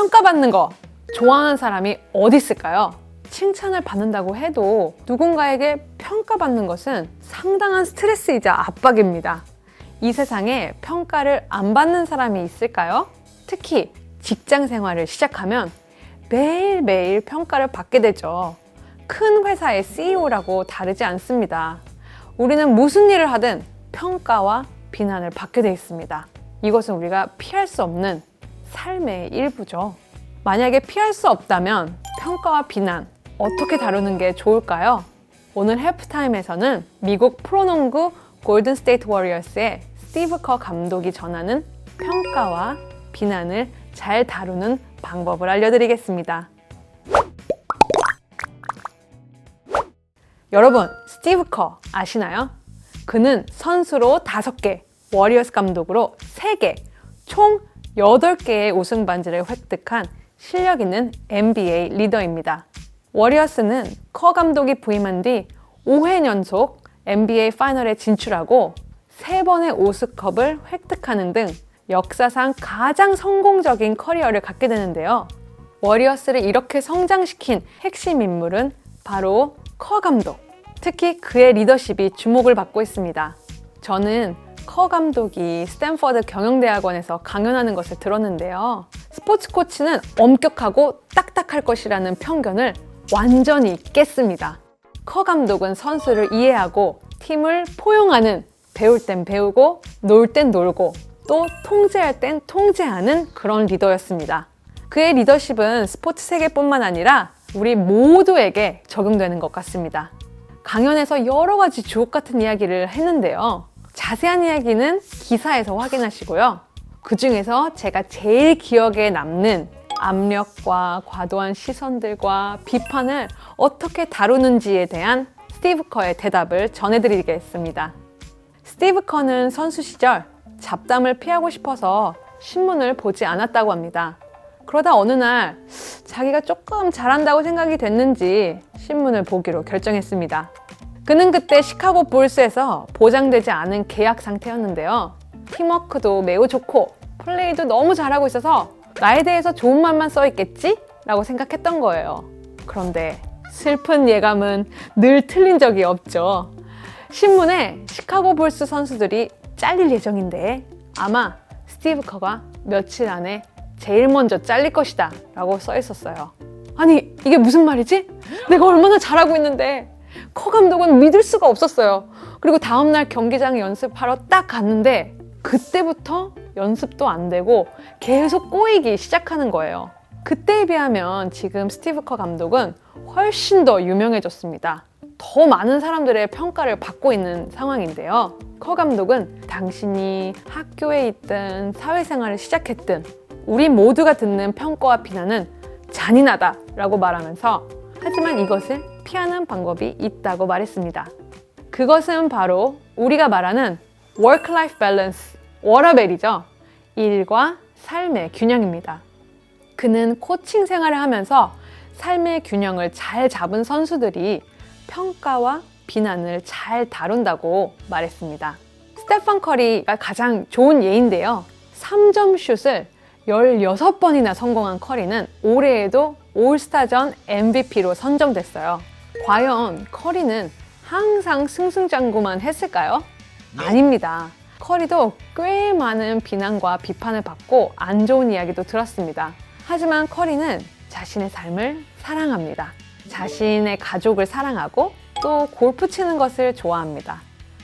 평가받는 거 좋아하는 사람이 어디 있을까요? 칭찬을 받는다고 해도 누군가에게 평가받는 것은 상당한 스트레스이자 압박입니다. 이 세상에 평가를 안 받는 사람이 있을까요? 특히 직장 생활을 시작하면 매일매일 평가를 받게 되죠. 큰 회사의 CEO라고 다르지 않습니다. 우리는 무슨 일을 하든 평가와 비난을 받게 되어 있습니다. 이것은 우리가 피할 수 없는 삶의 일부죠. 만약에 피할 수 없다면 평가와 비난 어떻게 다루는 게 좋을까요? 오늘 해프타임에서는 미국 프로농구 골든 스테이트 워리어스의 스티브 커 감독이 전하는 평가와 비난을 잘 다루는 방법을 알려드리겠습니다. 여러분, 스티브 커 아시나요? 그는 선수로 5개, 워리어스 감독으로 3개, 총 8개의 우승 반지를 획득한 실력 있는 NBA 리더입니다. 워리어스는 커 감독이 부임한 뒤 5회 연속 NBA 파이널에 진출하고 3번의 오스컵을 획득하는 등 역사상 가장 성공적인 커리어를 갖게 되는데요. 워리어스를 이렇게 성장시킨 핵심 인물은 바로 커 감독. 특히 그의 리더십이 주목을 받고 있습니다. 저는 커 감독이 스탠퍼드 경영대학원에서 강연하는 것을 들었는데요. 스포츠 코치는 엄격하고 딱딱할 것이라는 편견을 완전히 깼습니다. 커 감독은 선수를 이해하고 팀을 포용하는 배울 땐 배우고 놀 땐 놀고 또 통제할 땐 통제하는 그런 리더였습니다. 그의 리더십은 스포츠 세계뿐만 아니라 우리 모두에게 적용되는 것 같습니다. 강연에서 여러 가지 주옥 같은 이야기를 했는데요. 자세한 이야기는 기사에서 확인하시고요. 그 중에서 제가 제일 기억에 남는 압력과 과도한 시선들과 비판을 어떻게 다루는지에 대한 스티브 커의 대답을 전해드리겠습니다. 스티브 커는 선수 시절 잡담을 피하고 싶어서 신문을 보지 않았다고 합니다. 그러다 어느 날 자기가 조금 잘한다고 생각이 됐는지 신문을 보기로 결정했습니다. 그는 그때 시카고 불스에서 보장되지 않은 계약 상태였는데요. 팀워크도 매우 좋고 플레이도 너무 잘하고 있어서 나에 대해서 좋은 말만 써 있겠지? 라고 생각했던 거예요. 그런데 슬픈 예감은 늘 틀린 적이 없죠. 신문에 시카고 불스 선수들이 잘릴 예정인데 아마 스티브 커가 며칠 안에 제일 먼저 잘릴 것이다 라고 써 있었어요. 아니, 이게 무슨 말이지? 내가 얼마나 잘하고 있는데 커 감독은 믿을 수가 없었어요. 그리고 다음날 경기장에 연습하러 딱 갔는데 그때부터 연습도 안 되고 계속 꼬이기 시작하는 거예요. 그때에 비하면 지금 스티브 커 감독은 훨씬 더 유명해졌습니다. 더 많은 사람들의 평가를 받고 있는 상황인데요. 커 감독은 당신이 학교에 있든 사회생활을 시작했든 우리 모두가 듣는 평가와 비난은 잔인하다라고 말하면서 하지만 이것을 피하는 방법이 있다고 말했습니다. 그것은 바로 우리가 말하는 work-life balance, 워라벨이죠. 일과 삶의 균형입니다. 그는 코칭 생활을 하면서 삶의 균형을 잘 잡은 선수들이 평가와 비난을 잘 다룬다고 말했습니다. 스테판 커리가 가장 좋은 예인데요. 3점 슛을 16번이나 성공한 커리는 올해에도 올스타전 MVP로 선정됐어요. 과연 커리는 항상 승승장구만 했을까요? 아닙니다. 커리도 꽤 많은 비난과 비판을 받고 안 좋은 이야기도 들었습니다. 하지만 커리는 자신의 삶을 사랑합니다. 자신의 가족을 사랑하고 또 골프 치는 것을 좋아합니다.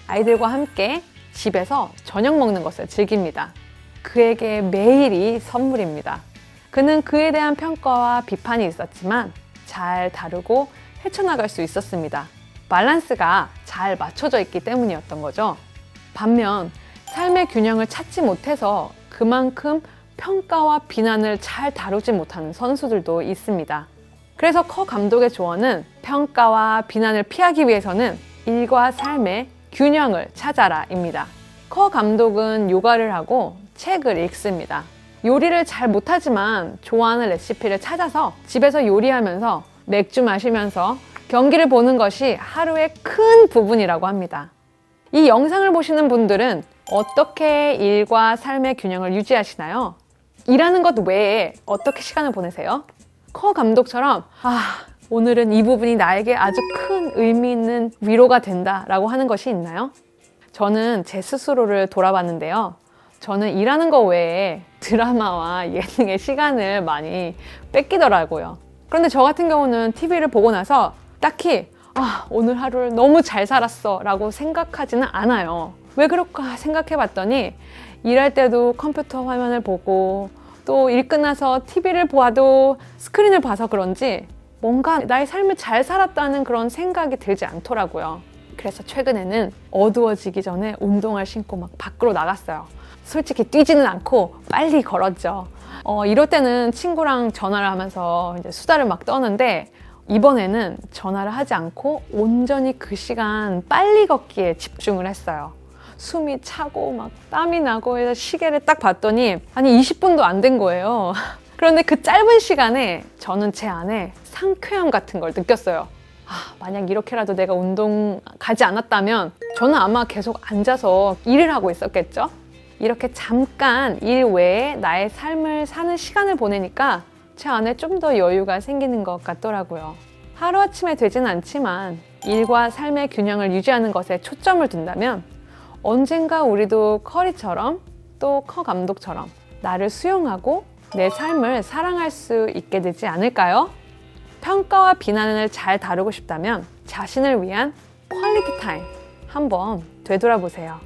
아이들과 함께 집에서 저녁 먹는 것을 즐깁니다. 그에게 매일이 선물입니다. 그는 그에 대한 평가와 비판이 있었지만 잘 다루고 헤쳐나갈 수 있었습니다. 밸런스가 잘 맞춰져 있기 때문이었던 거죠. 반면 삶의 균형을 찾지 못해서 그만큼 평가와 비난을 잘 다루지 못하는 선수들도 있습니다. 그래서 커 감독의 조언은 평가와 비난을 피하기 위해서는 일과 삶의 균형을 찾아라입니다. 커 감독은 요가를 하고 책을 읽습니다. 요리를 잘 못하지만 좋아하는 레시피를 찾아서 집에서 요리하면서 맥주 마시면서 경기를 보는 것이 하루의 큰 부분이라고 합니다. 이 영상을 보시는 분들은 어떻게 일과 삶의 균형을 유지하시나요? 일하는 것 외에 어떻게 시간을 보내세요? 커 감독처럼 아 오늘은 이 부분이 나에게 아주 큰 의미 있는 위로가 된다라고 하는 것이 있나요? 저는 제 스스로를 돌아봤는데요. 저는 일하는 거 외에 드라마와 예능의 시간을 많이 뺏기더라고요. 그런데 저 같은 경우는 TV를 보고 나서 딱히 아, 오늘 하루를 너무 잘 살았어 라고 생각하지는 않아요. 왜 그럴까 생각해 봤더니 일할 때도 컴퓨터 화면을 보고 또 일 끝나서 TV를 보아도 스크린을 봐서 그런지 뭔가 나의 삶을 잘 살았다는 그런 생각이 들지 않더라고요. 그래서 최근에는 어두워지기 전에 운동화 신고 막 밖으로 나갔어요. 솔직히 뛰지는 않고 빨리 걸었죠. 어, 이럴 때는 친구랑 전화를 하면서 이제 수다를 막 떠는데 이번에는 전화를 하지 않고 온전히 그 시간 빨리 걷기에 집중을 했어요. 숨이 차고 막 땀이 나고 해서 시계를 딱 봤더니 아니 20분도 안 된 거예요. 그런데 그 짧은 시간에 저는 제 안에 상쾌함 같은 걸 느꼈어요. 아, 만약 이렇게라도 내가 운동 가지 않았다면 저는 아마 계속 앉아서 일을 하고 있었겠죠? 이렇게 잠깐 일 외에 나의 삶을 사는 시간을 보내니까 제 안에 좀 더 여유가 생기는 것 같더라고요. 하루아침에 되진 않지만 일과 삶의 균형을 유지하는 것에 초점을 둔다면 언젠가 우리도 커리처럼 또 커 감독처럼 나를 수용하고 내 삶을 사랑할 수 있게 되지 않을까요? 평가와 비난을 잘 다루고 싶다면 자신을 위한 퀄리티 타임 한번 되돌아보세요.